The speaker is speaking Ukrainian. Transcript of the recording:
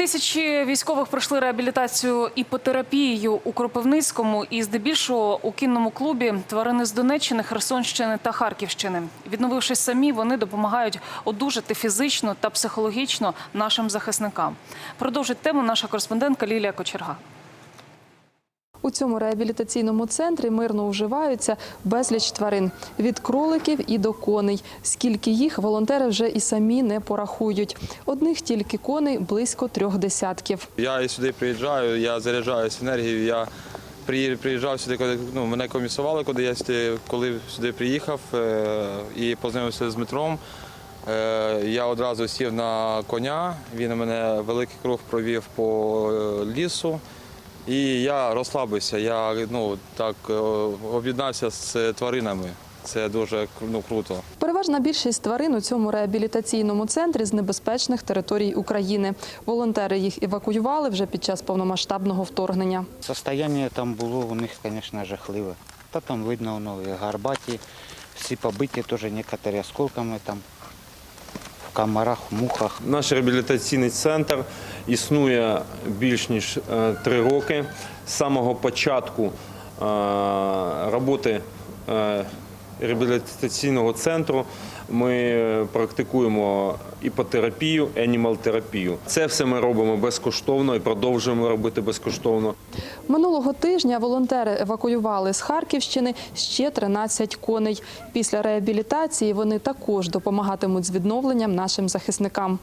тисячі військових пройшли реабілітацію іпотерапією у Кропивницькому і здебільшого у кінному клубі тварини з Донеччини, Херсонщини та Харківщини. Відновившись самі, вони допомагають одужати фізично та психологічно нашим захисникам. Продовжить тему наша кореспондентка Лілія Кочерга. У цьому реабілітаційному центрі мирно уживаються безліч тварин від кроликів і до коней. Скільки їх волонтери вже і самі не порахують. Одних тільки коней близько трьох десятків. Я сюди приїжджаю, я заряджаюся енергією. Я приїжджав сюди, ну, мене комісували, коли я сюди, коли сюди приїхав е, і познайомився з Дмитром. Е, я одразу сів на коня, він мене великий круг провів по е, лісу. І я розслабився, я ну, так е, об'єднався з тваринами. Це дуже ну, круто. Переважна більшість тварин у цьому реабілітаційному центрі з небезпечних територій України. Волонтери їх евакуювали вже під час повномасштабного вторгнення. Состояние там було у них, звісно, жахливе. Та там видно, воно і гарбаті, всі побиті, теж некоторі осколками там в комарах, в мухах. Наш реабілітаційний центр існує більш ніж е, три роки. З самого початку е, роботи е, реабілітаційного центру ми практикуємо іпотерапію, енімал-терапію. Це все ми робимо безкоштовно і продовжуємо робити безкоштовно. Минулого тижня волонтери евакуювали з Харківщини ще 13 коней. Після реабілітації вони також допомагатимуть з відновленням нашим захисникам.